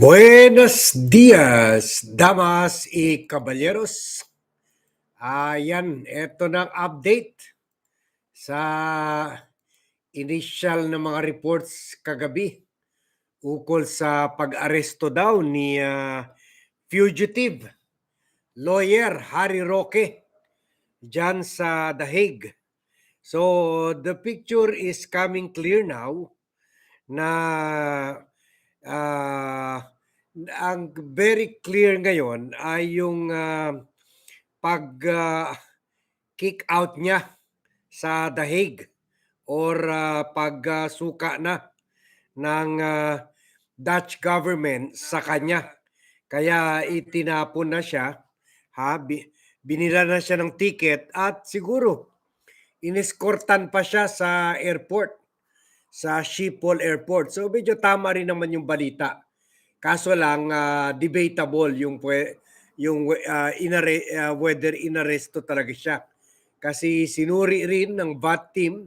Buenos dias, damas y caballeros. Ayan, eto ng update sa initial na mga reports kagabi ukol sa pag-aresto daw ni ah, fugitive lawyer Harry Roque dyan sa The Hague. So the picture is coming clear now na ah, ang very clear ngayon ay yung ah, pag ah, kick out niya sa The Hague or ah, pag ah, suka na ng ah, Dutch government sa kanya. Kaya itinapon na siya, ha? Bi- binila na siya ng ticket at siguro inescortan pa siya sa airport sa Schiphol Airport. So medyo tama rin naman yung balita. Kaso lang ah, debatable yung yung ah, inare, ah, whether inaresto talaga siya. Kasi sinuri rin ng VAT team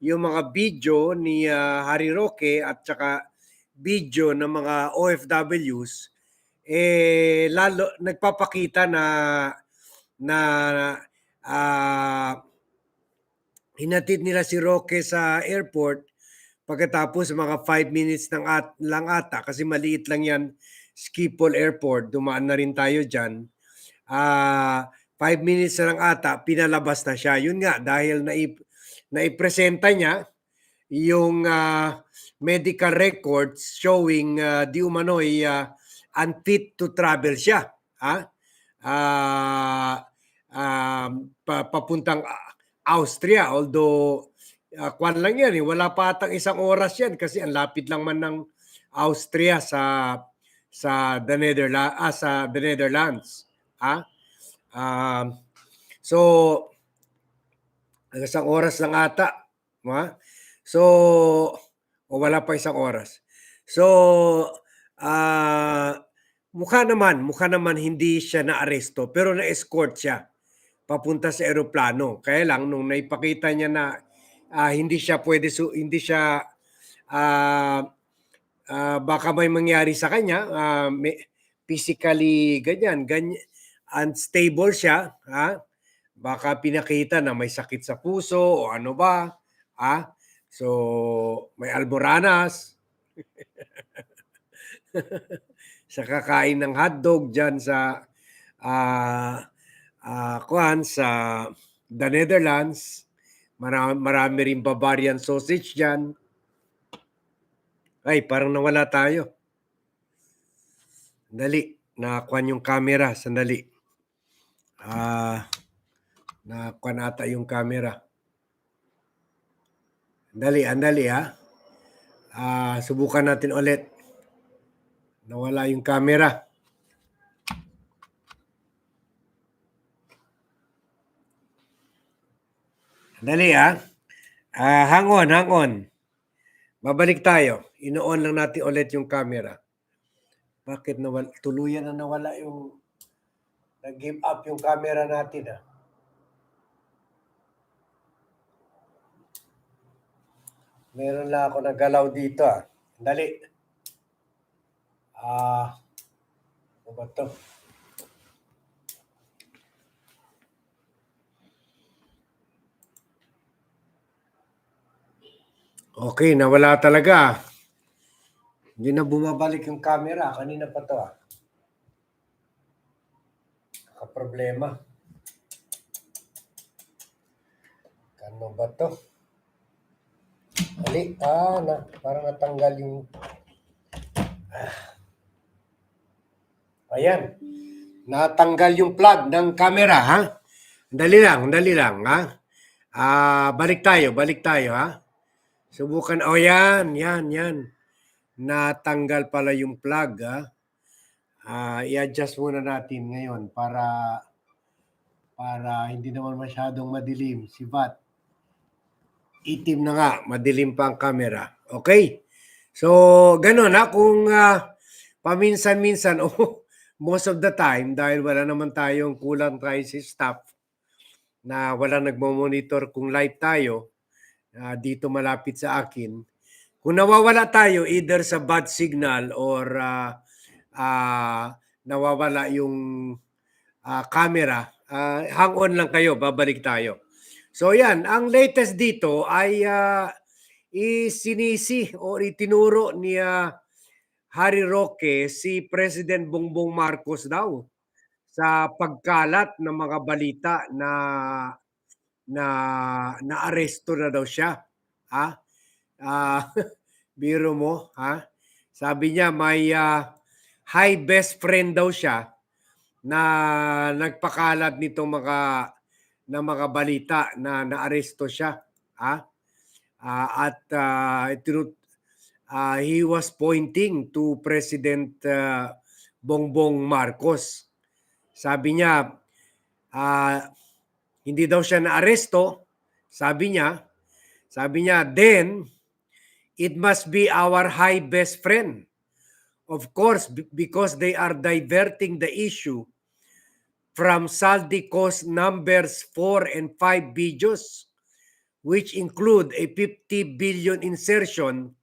yung mga video ni ah, Harry Roque at saka video ng mga OFWs eh lalo nagpapakita na na ah, hinatid nila si Roque sa airport pagkatapos mga 5 minutes ng at, lang ata kasi maliit lang yan Schiphol Airport dumaan na rin tayo diyan ah 5 minutes na lang ata pinalabas na siya. Yun nga dahil naip, naipresenta niya yung ah, medical records showing ah, di umano'y ah, unfit to travel siya ha? Um, pa- papuntang Austria although uh, kwan lang yan eh. Wala pa atang isang oras yan kasi ang lapit lang man ng Austria sa sa the Netherlands ah, sa the Netherlands. Ha? Um, so isang oras lang ata. Ha? So o wala pa isang oras. So ah mukha naman, mukha naman hindi siya na-aresto pero na-escort siya papunta sa eroplano. Kaya lang nung naipakita niya na ah, hindi siya pwede su hindi siya ah, ah, baka may mangyari sa kanya, ah, may- physically ganyan, ganyan unstable siya, ha? Baka pinakita na may sakit sa puso o ano ba, ha? So, may alboranas. sa kakain ng hotdog diyan sa ah ah, kuwan sa the Netherlands. Marami, marami rin Bavarian sausage dyan. Ay, parang nawala tayo. Sandali, nakakuan yung camera. Sandali. Ah, nakakuan ata yung camera. Andali, andali ha. Ah, subukan natin ulit. Nawala yung camera. Dali ah. Ah, hang on, hang on. Babalik tayo. Ino-on lang natin ulit yung camera. Bakit nawala? Tuluyan na nawala yung nag-give up yung camera natin ah. Meron lang ako nagalaw dito ah. Dali. Ah, ano ba to? Okay, nawala talaga. Hindi na bumabalik yung camera. Kanina pa to ah. Nakaproblema. Ano ba to? Ali, ah, na, parang natanggal yung... Ah. Ayan. Natanggal yung plug ng camera, ha? Dali lang, dali lang, ha? Ah, balik tayo, balik tayo, ha? Subukan. Oh, yan, yan, yan. Natanggal pala yung plug, ha? Ah, i-adjust muna natin ngayon para para hindi naman masyadong madilim si Bat. Itim na nga, madilim pa ang camera. Okay? So, ganun ha, kung ah, paminsan-minsan, o most of the time, dahil wala naman tayong kulang tayo si staff, na wala nagmo-monitor kung live tayo, ah, dito malapit sa akin, kung nawawala tayo either sa bad signal or ah, ah, nawawala yung ah, camera, ah, hang on lang kayo, babalik tayo. So yan, ang latest dito ay ah, isinisi o itinuro ni ah, Harry Roque si President Bongbong Marcos daw sa pagkalat ng mga balita na na naaresto na daw siya. Ha? Ah, biro mo, ha? Sabi niya may ah, high best friend daw siya na nagpakalat nitong mga na mga balita na naaresto siya, ha? Ah, at itinu- ah, he was pointing to President ah, Bongbong Marcos. Sabi niya, ah, hindi daw siya naaresto. Sabi niya, sabi niya, then it must be our high best friend. Of course, because they are diverting the issue from Saldico's numbers 4 and 5 videos, which include a 50 billion insertion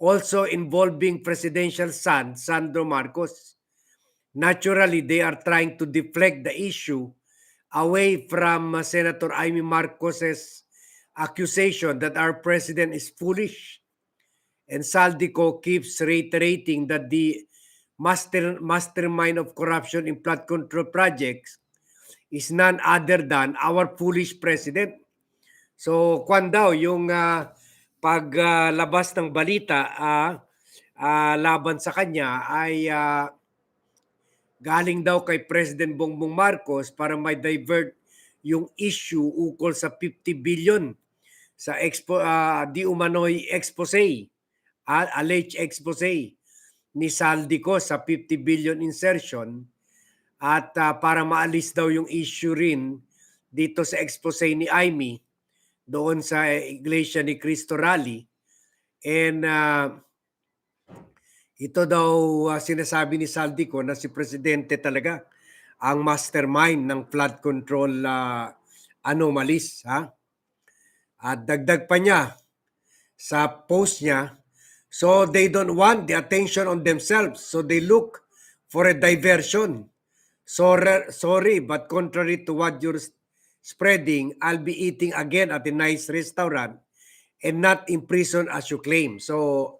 also involving presidential son, Sandro Marcos. Naturally, they are trying to deflect the issue away from uh, Senator Amy Marcos's accusation that our president is foolish. And Saldico keeps reiterating that the master mastermind of corruption in flood control projects is none other than our foolish president. So, kwan daw yung ah, paglabas ng balita ah, ah, laban sa kanya ay ah, galing daw kay President Bongbong Marcos para may divert yung issue ukol sa 50 billion sa expo ah, di umano'y expose, ah, alleged expose ni Saldico sa 50 billion insertion at ah, para maalis daw yung issue rin dito sa expose ni Amy doon sa Iglesia ni Cristo Rally. And ah, ito daw ah, sinasabi ni Saldico na si presidente talaga ang mastermind ng flood control ah, anomalies ha? At dagdag pa niya sa post niya so they don't want the attention on themselves. So they look for a diversion. Sorry, sorry but contrary to what you're spreading I'll be eating again at a nice restaurant and not in prison as you claim. So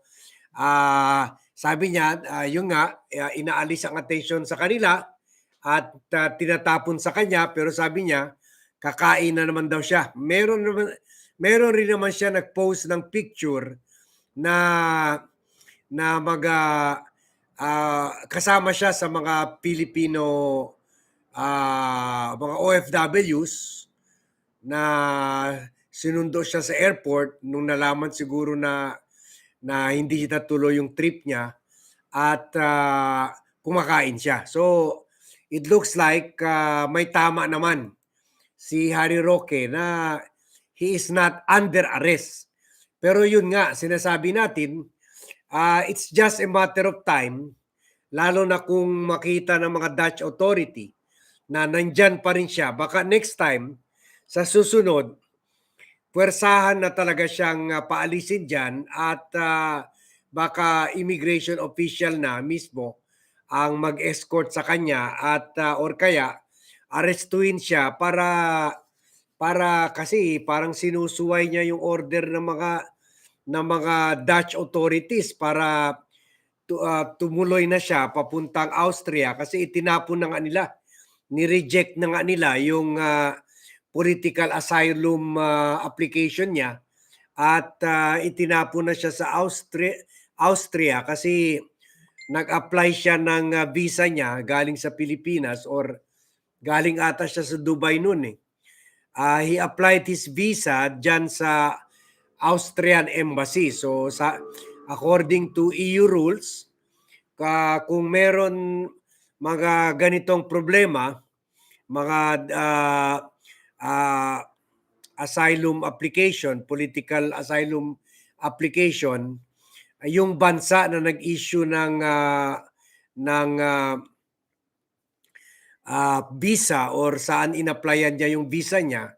ah sabi niya ah, yung nga ah, inaalis ang attention sa kanila at ah, tinatapon sa kanya pero sabi niya kakain na naman daw siya. Meron naman meron rin naman siya nag-post ng picture na na mga ah, kasama siya sa mga Pilipino ah, mga OFWs na sinundo siya sa airport nung nalaman siguro na na hindi natuloy yung trip niya at ah, kumakain siya. So it looks like ah, may tama naman si Harry Roque na he is not under arrest. Pero yun nga, sinasabi natin, ah, it's just a matter of time, lalo na kung makita ng mga Dutch authority na nandyan pa rin siya. Baka next time, sa susunod, puwersahan na talaga siyang ah, paalisin dyan at ah, baka immigration official na mismo ang mag-escort sa kanya at ah, or kaya arestuin siya para para kasi parang sinusuway niya yung order ng mga ng mga Dutch authorities para tu- ah, tumuloy na siya papuntang Austria kasi itinapon na nga nila ni-reject na nga nila yung ah, political asylum ah, application niya at ah, itinapon na siya sa Austria Austria kasi nag-apply siya ng ah, visa niya galing sa Pilipinas or galing ata siya sa Dubai noon eh. Ah, he applied his visa diyan sa Austrian embassy. So sa according to EU rules, ka kung meron mga ganitong problema, mga ah, ah, asylum application, political asylum application, yung bansa na nag-issue ng ah, ng ah, ah, visa or saan inapplyan niya yung visa niya,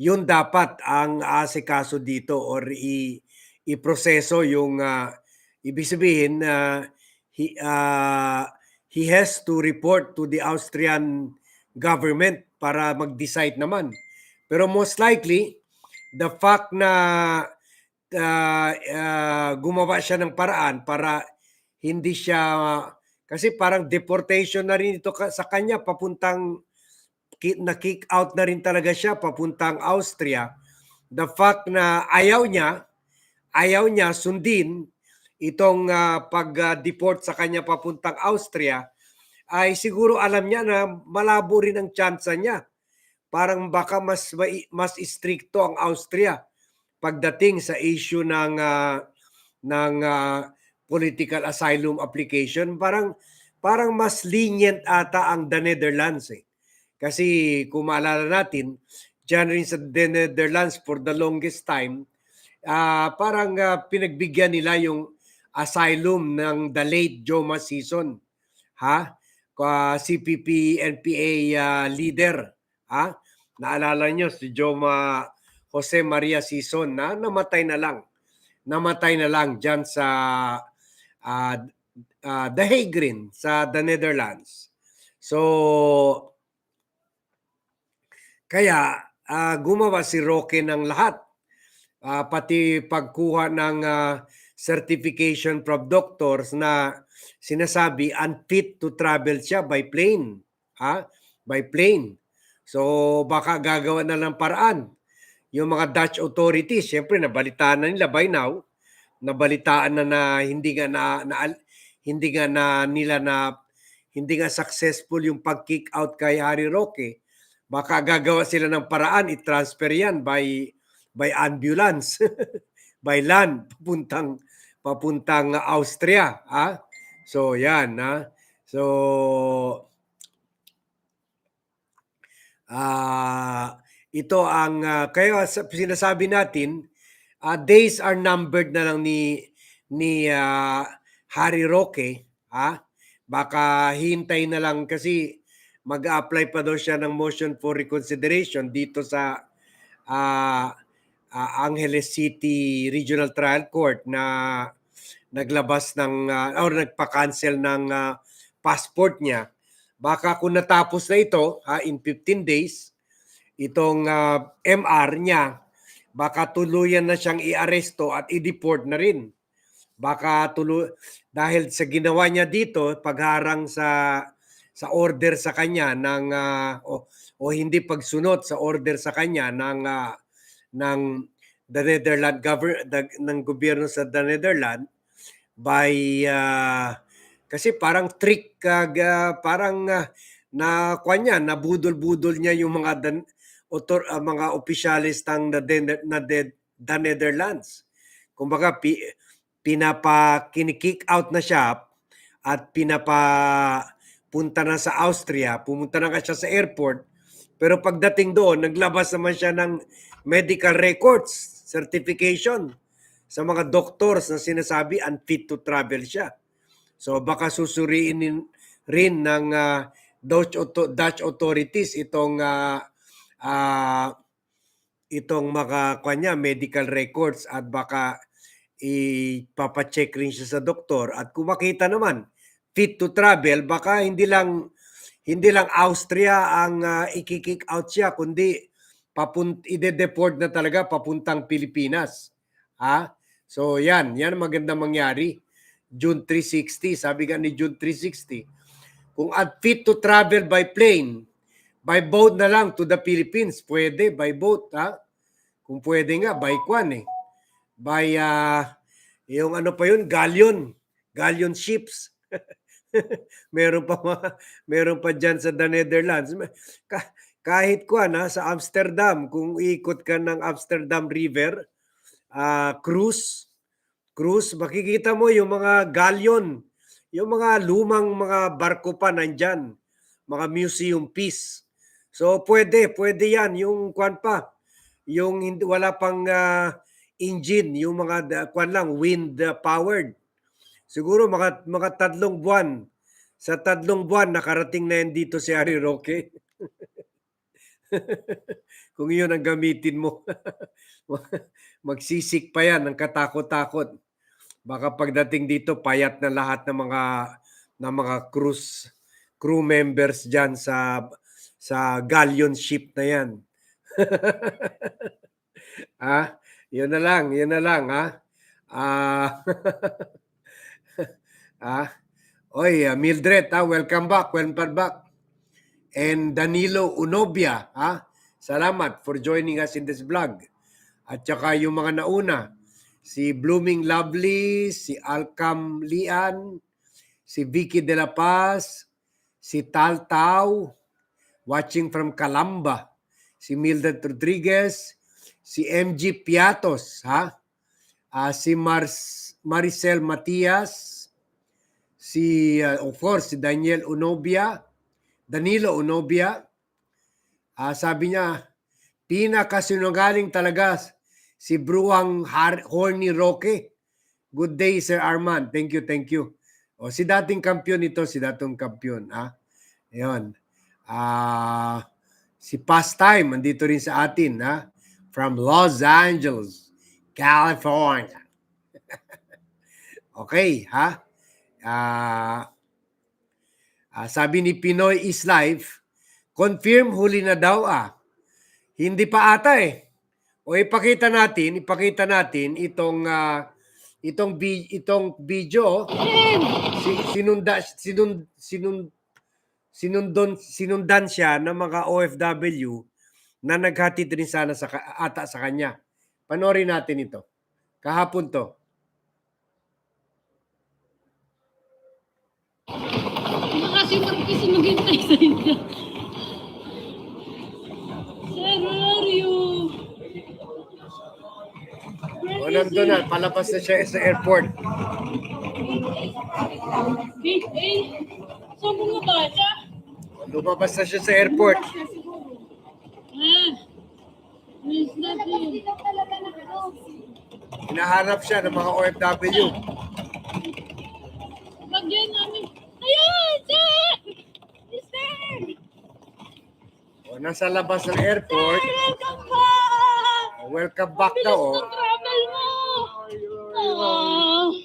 yun dapat ang asikaso dito or i iproseso yung ah, ibig sabihin na he, ah, he has to report to the Austrian government para mag-decide naman. Pero most likely, the fact na uh, uh, gumawa siya ng paraan para hindi siya kasi parang deportation na rin ito sa kanya papuntang na kick out na rin talaga siya papuntang Austria. The fact na ayaw niya ayaw niya sundin itong ah, pag-deport sa kanya papuntang Austria ay siguro alam niya na malabo rin ang tsansa niya. Parang baka mas mas istrikto ang Austria pagdating sa issue ng ah, ng ah, political asylum application. Parang parang mas lenient ata ang the Netherlands eh. Kasi kung maalala natin, dyan rin sa the Netherlands for the longest time, ah, parang ah, pinagbigyan nila yung asylum ng the late Joma season. Ha? Ka CPP NPA ah, leader. Ha? Naalala nyo si Joma Jose Maria Sison na namatay na lang. Namatay na lang dyan sa ah, ah, The Hague rin, sa the Netherlands. So, kaya ah, gumawa si Roque ng lahat. Ah, pati pagkuha ng ah, certification from doctors na sinasabi unfit to travel siya by plane. Ha? By plane. So baka gagawa na ng paraan. Yung mga Dutch authorities, syempre nabalitaan na nila by now, nabalitaan na na hindi nga na, na hindi nga na nila na hindi nga successful yung pag-kick out kay Harry Roque. Baka gagawa sila ng paraan i-transfer yan by by ambulance, by land papuntang papuntang Austria, ha? So yan, ha? So ah ito ang ah, kaya sa- sinasabi natin ah, days are numbered na lang ni ni ah, Harry Roque, ha? Baka hintay na lang kasi mag-apply pa daw siya ng motion for reconsideration dito sa ah, ah, Angeles City Regional Trial Court na naglabas ng ah, or nagpa-cancel ng ah, passport niya. Baka kung natapos na ito ha, in 15 days, itong ah, MR niya, baka tuluyan na siyang i-aresto at i-deport na rin. Baka tuloy dahil sa ginawa niya dito pagharang sa sa order sa kanya ng ah, o, o hindi pagsunod sa order sa kanya ng ah, ng the Netherlands government ng gobyerno sa the Netherlands by ah, kasi parang trick kag ah, parang ah, na kanya nabudol-budol niya yung mga dan, otor, ah, mga opisyalis ng the, Den- na the, the Netherlands. Kumbaga pi, pinapa kinikick out na siya at pinapa punta na sa Austria, pumunta na siya sa airport, pero pagdating doon, naglabas naman siya ng medical records, certification sa mga doctors na sinasabi unfit to travel siya. So baka susuriin rin ng ah, Dutch, auto- Dutch authorities itong ah, ah, itong mga kanya medical records at baka ipapacheck rin siya sa doktor at kung makita naman fit to travel baka hindi lang hindi lang Austria ang ah, iki-kick out siya kundi papunt ide-deport na talaga papuntang Pilipinas. Ha? So yan, yan ang magandang mangyari. June 360, sabi nga ni June 360. Kung unfit to travel by plane, by boat na lang to the Philippines, pwede by boat, ha? Kung pwede nga, by kwan eh. By, ah, yung ano pa yun, galleon. Galleon ships. meron pa mga, meron pa dyan sa the Netherlands. Ka- kahit kwan ha, sa Amsterdam, kung ikot ka ng Amsterdam River, ah, cruise, cruise, makikita mo yung mga galleon, yung mga lumang mga barko pa nandyan, mga museum piece. So pwede, pwede yan, yung kwan pa, yung wala pang ah, engine, yung mga kwan lang, wind powered. Siguro mga, mga tatlong buwan, sa tatlong buwan, nakarating na yan dito si Harry Roque. Kung yun ang gamitin mo, magsisik pa yan ng katakot-takot. Baka pagdating dito, payat na lahat ng mga ng mga cruise crew members diyan sa sa galleon ship na 'yan. ah, 'yun na lang, 'yun na lang ha. Ah, ah, oy, ah, Mildred, ah, welcome back, welcome back. And Danilo Unobia, ha? Salamat for joining us in this vlog. At saka yung mga nauna, si Blooming Lovely, si Alcam Lian, si Vicky De La Paz, si Tal Tau, watching from Calamba, si Mildred Rodriguez, si MG Piatos, ha? Ah, si Mars, Maricel Matias, si, uh, of course, si Daniel Unobia, Danilo Unobia. Ah, sabi niya, pinakasinungaling talaga si Bruang Har- Horny Roque. Good day, Sir Arman. Thank you, thank you. O, si dating kampiyon ito, si dating kampiyon. Ha? Ayun. Ah, si Pastime, andito rin sa atin. Ha? From Los Angeles, California. okay, ha? Ah, ah, sabi ni Pinoy is Life, confirm huli na daw ah. Hindi pa ata eh. O ipakita natin, ipakita natin itong ah, itong bi- itong video si, sinunda sinun, sinun, sinundon sinundan siya ng mga OFW na naghatid rin sana sa ata sa kanya. Panoorin natin ito. Kahapon to. Kasi kasi maghintay sa inyo. Sir, where are you? Where O is nandun na, palabas na siya sa airport. Gate A? Saan mo ba siya? Lumabas na siya sa airport. Ah. That he? Hinahanap siya ng mga OFW. Bagyan namin. Ayun, sir! Sir! O, nasa labas ng airport. Welcome back! O, welcome back daw. O.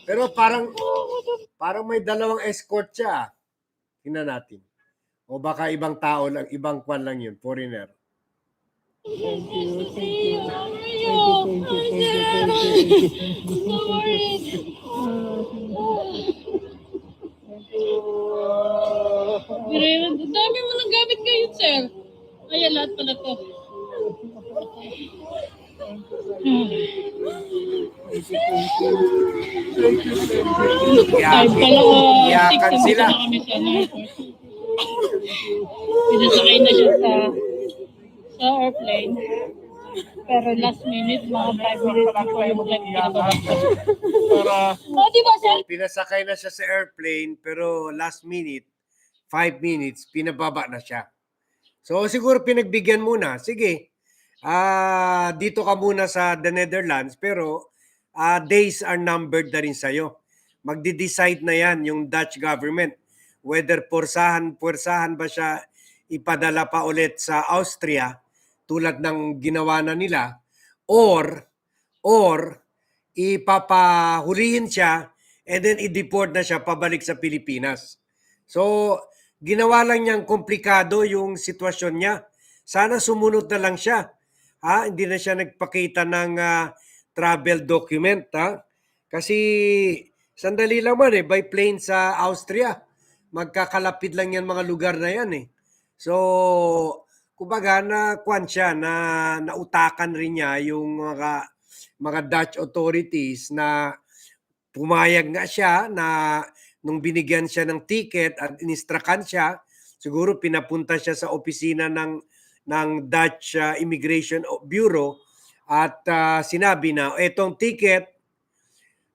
Pero parang parang may dalawang escort siya. Tingnan natin. O baka ibang tao lang, ibang kwan lang yun, foreigner. Nice to see you. How are you? No worries. Pero yun, ang dami mo nang gamit ngayon, sir. Ayan, lahat pala to. Iyakan six, sila. Pinasakay na siya sa sa airplane. Pero last minute, mga 5 minutes before yung flight, para Oh, di ba, sir? Pinasakay na siya sa airplane, pero last minute, five minutes, pinababa na siya. So siguro pinagbigyan muna. Sige, ah dito ka muna sa the Netherlands, pero ah days are numbered na rin sa'yo. Magdi-decide na yan yung Dutch government whether porsahan, porsahan ba siya ipadala pa ulit sa Austria tulad ng ginawa na nila or or ipapahulihin siya and then i-deport na siya pabalik sa Pilipinas. So, ginawa lang niyang komplikado yung sitwasyon niya. Sana sumunod na lang siya. Ha? Hindi na siya nagpakita ng ah, travel document. Ha? Kasi sandali lang man eh, by plane sa Austria. Magkakalapit lang yan mga lugar na yan eh. So, kumbaga na kwan siya na nautakan rin niya yung mga mga Dutch authorities na pumayag nga siya na nung binigyan siya ng ticket at inistrakan siya, siguro pinapunta siya sa opisina ng ng Dutch uh, Immigration Bureau at uh, sinabi na etong ticket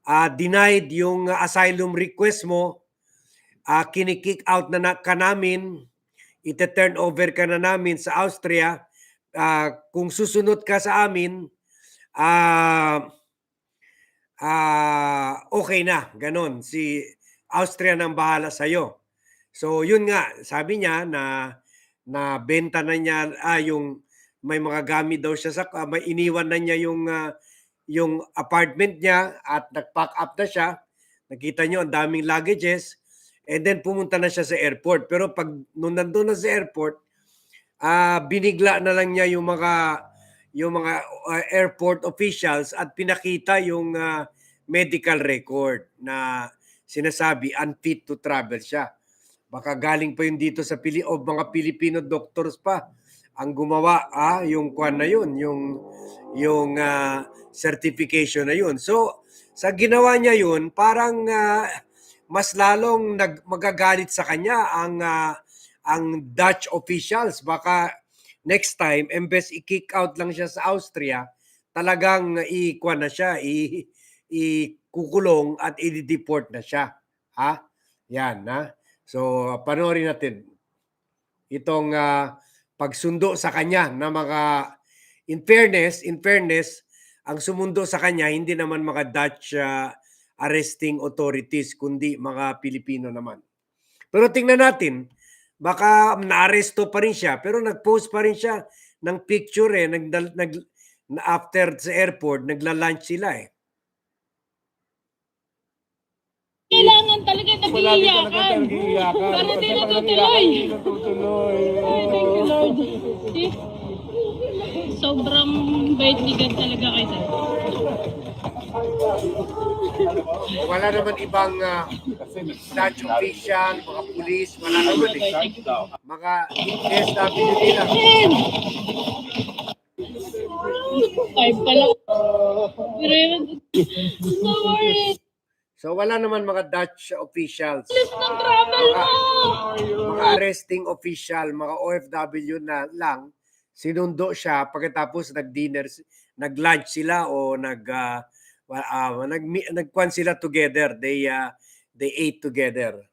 uh, denied yung uh, asylum request mo, uh, kinikick out na, na ka namin, ite-turn over ka na namin sa Austria. Uh, kung susunod ka sa amin, ah ah okay na, ganon. Si Austria nang bahala sa iyo. So yun nga, sabi niya na na benta na niya ah, yung may mga gamit daw siya sa ah, may iniwan na niya yung ah, yung apartment niya at nag-pack up na siya. Nakita niyo ang daming luggages and then pumunta na siya sa airport. Pero pag nung nandun na sa airport, ah binigla na lang niya yung mga yung mga uh, airport officials at pinakita yung ah, medical record na sinasabi unfit to travel siya. Baka galing pa yun dito sa Pili o mga Filipino doctors pa ang gumawa ah yung kwan na yun, yung yung ah, certification na yun. So sa ginawa niya yun, parang ah, mas lalong nag magagalit sa kanya ang ah, ang Dutch officials. Baka next time, embes i-kick out lang siya sa Austria, talagang i-kwan na siya, i, i-kukulong at i-deport na siya. Ha? Yan, ha? So, panoorin natin itong ah, pagsundo sa kanya na mga in fairness, in fairness, ang sumundo sa kanya hindi naman mga Dutch ah, arresting authorities kundi mga Pilipino naman. Pero tingnan natin, baka naaresto pa rin siya pero nag-post pa rin siya ng picture eh nag, nag na after sa airport nagla-lunch sila eh. Kailangan talaga Palagi talaga nag-iiyakan. talaga iyakan. Para di Kasi pag natutuloy. nag-iyakan, hindi natutuloy. Ay, thank you, Lord. See? Sobrang bait ni God talaga kay Sir. Wala naman ibang ah, Dutch official, mga pulis, wala naman eh. Thank you. Mga SWD lang. Five pa lang. Pero yun, so worried. So wala naman mga Dutch officials. Alis ng travel mo! Mga arresting official, mga OFW na lang, sinundo siya pagkatapos nag-dinner, nag-lunch sila o nag uh, uh, nag nagkwan sila together. They uh, they ate together.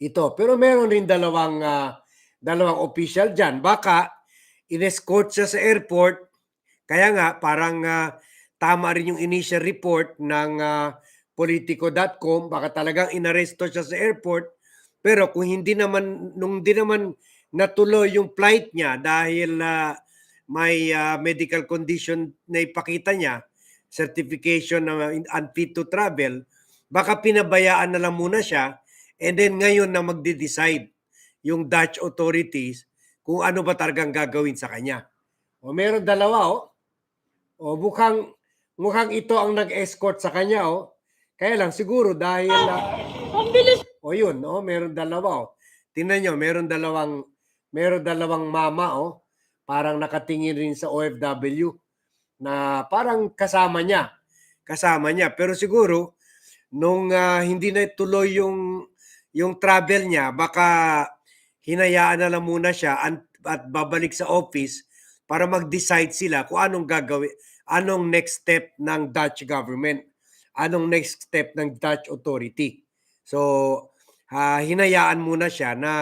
Ito, pero meron rin dalawang ah, dalawang official diyan. Baka in-escort siya sa airport. Kaya nga parang ah, tama rin yung initial report ng ah, politico.com baka talagang inaresto siya sa airport pero kung hindi naman nung di naman natuloy yung flight niya dahil ah, may ah, medical condition na ipakita niya certification na unfit to travel baka pinabayaan na lang muna siya and then ngayon na magde-decide yung Dutch authorities kung ano ba talagang gagawin sa kanya. O meron dalawa oh. O mukhang mukhang ito ang nag-escort sa kanya oh. Kaya lang siguro dahil ah, Ang bilis o yun, oh, meron dalawa oh. Tingnan nyo, meron dalawang meron dalawang mama oh. Parang nakatingin rin sa OFW na parang kasama niya. Kasama niya. Pero siguro nung ah, hindi na tuloy yung yung travel niya, baka hinayaan na lang muna siya at, at babalik sa office para mag-decide sila kung anong gagawin, anong next step ng Dutch government, anong next step ng Dutch authority. So, ah, hinayaan muna siya na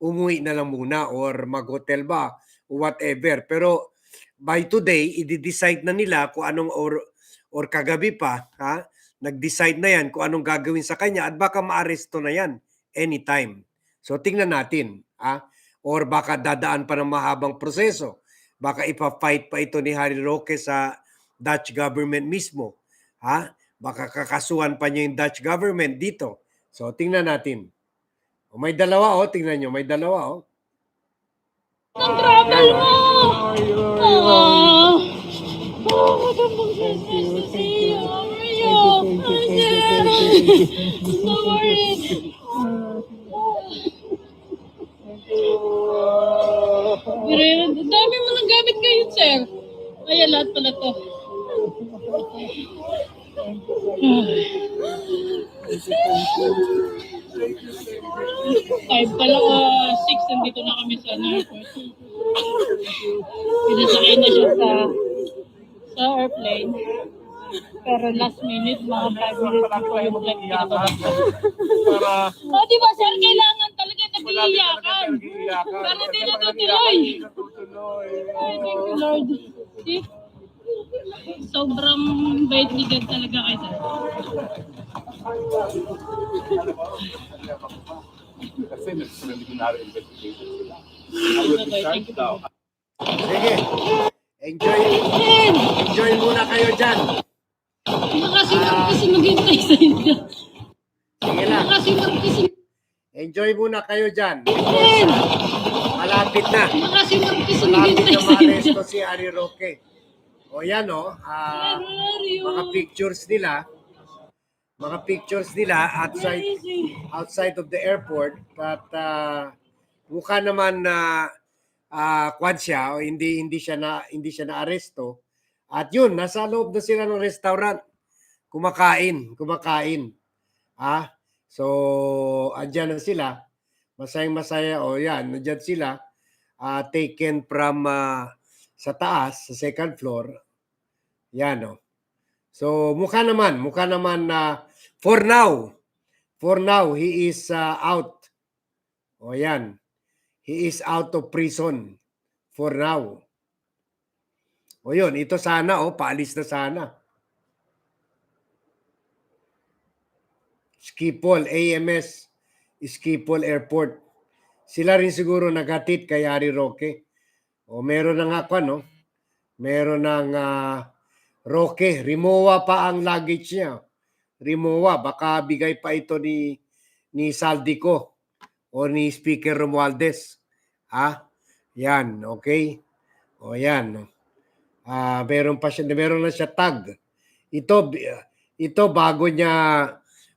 umuwi na lang muna or mag-hotel ba whatever. Pero by today, i-decide na nila kung anong or, or kagabi pa, ha? nag-decide na yan kung anong gagawin sa kanya at baka maaresto na yan anytime. So tingnan natin, ha? or baka dadaan pa ng mahabang proseso. Baka ipa-fight pa ito ni Harry Roque sa Dutch government mismo. Ha? Baka kakasuhan pa niya yung Dutch government dito. So tingnan natin. O, may dalawa oh, tingnan nyo, may dalawa oh. ng travel mo! Oh, Thank you, thank Thank thank thank. Pero yun, ang dami mo nang gamit ngayon, sir. Ayan, lahat pala to. Five pala, uh, six, nandito na kami sa airport. Pinasakay na siya sa sa airplane. Pero last minute, mga 5 minutes before yung flight, pinababa. Para O, di ba, sir, kailangan talaga nag-iiyakan. Pero di hindi natutuloy. Ay, thank you, Lord. See? Sobrang bait ni God talaga kay sir. Kasi nag-preliminary investigation sila. I will be. Sige. Enjoy. Enjoy muna kayo dyan. Baka sino kasi maghintay sa inyo. Sige lang. Kasi magkising Enjoy muna kayo dyan. Malapit na. Kasi magkising Malapit din. na maaresto si Ari Roque. O yan o. Mario. mga pictures nila. Mga pictures nila outside outside of the airport but uh, mukha naman na uh, kwan siya o hindi hindi siya na hindi siya na aresto at yun nasa loob na sila ng restaurant kumakain kumakain ah so andyan na sila masayang masaya o yan nandiyan sila ah, taken from ah, sa taas sa second floor yan o so mukha naman mukha naman na for now For now, he is uh, out. O yan. He is out of prison. For now. O yun, ito sana, o, paalis na sana. Skipol, AMS, Skipol Airport. Sila rin siguro naghatid kay Ari Roque. O meron na nga pa, no? Meron ng ah, Roque. Rimowa pa ang luggage niya. Rimowa, baka bigay pa ito ni ni Saldico o ni Speaker Romualdez. Ha? Yan, okay? O yan. Ah, meron pa siya, meron na siya tag. Ito ito bago niya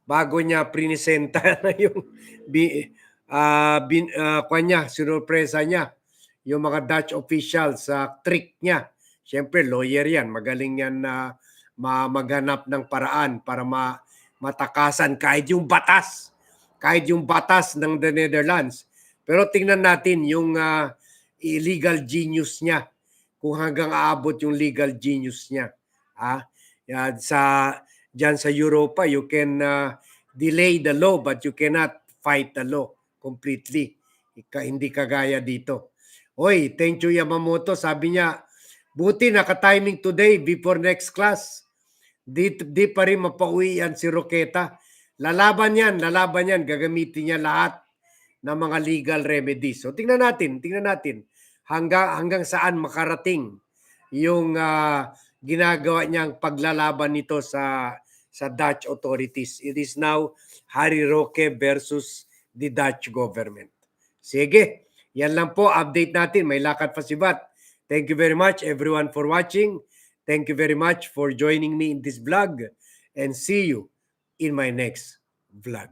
bago niya prinisenta na yung bi, ah bin, kwan niya, sinurpresa niya yung mga Dutch officials sa trick niya. Siyempre, lawyer yan. Magaling yan na ma maghanap ng paraan para ma matakasan kahit yung batas. Kahit yung batas ng the Netherlands. Pero tingnan natin yung ah, illegal genius niya. Kung hanggang aabot yung legal genius niya ah yan, sa diyan sa Europa you can ah, delay the law but you cannot fight the law completely. Ika, hindi kagaya dito oy thank you Yamamoto sabi niya buti naka-timing today before next class di, di pa rin mapauwi yan si Roqueta. Lalaban yan, lalaban yan. Gagamitin niya lahat ng mga legal remedies. So tingnan natin, tingnan natin hanggang, hanggang saan makarating yung ah, ginagawa niyang paglalaban nito sa sa Dutch authorities. It is now Harry Roque versus the Dutch government. Sige, yan lang po update natin. May lakad pa si Bat. Thank you very much everyone for watching. Thank you very much for joining me in this vlog and see you in my next vlog.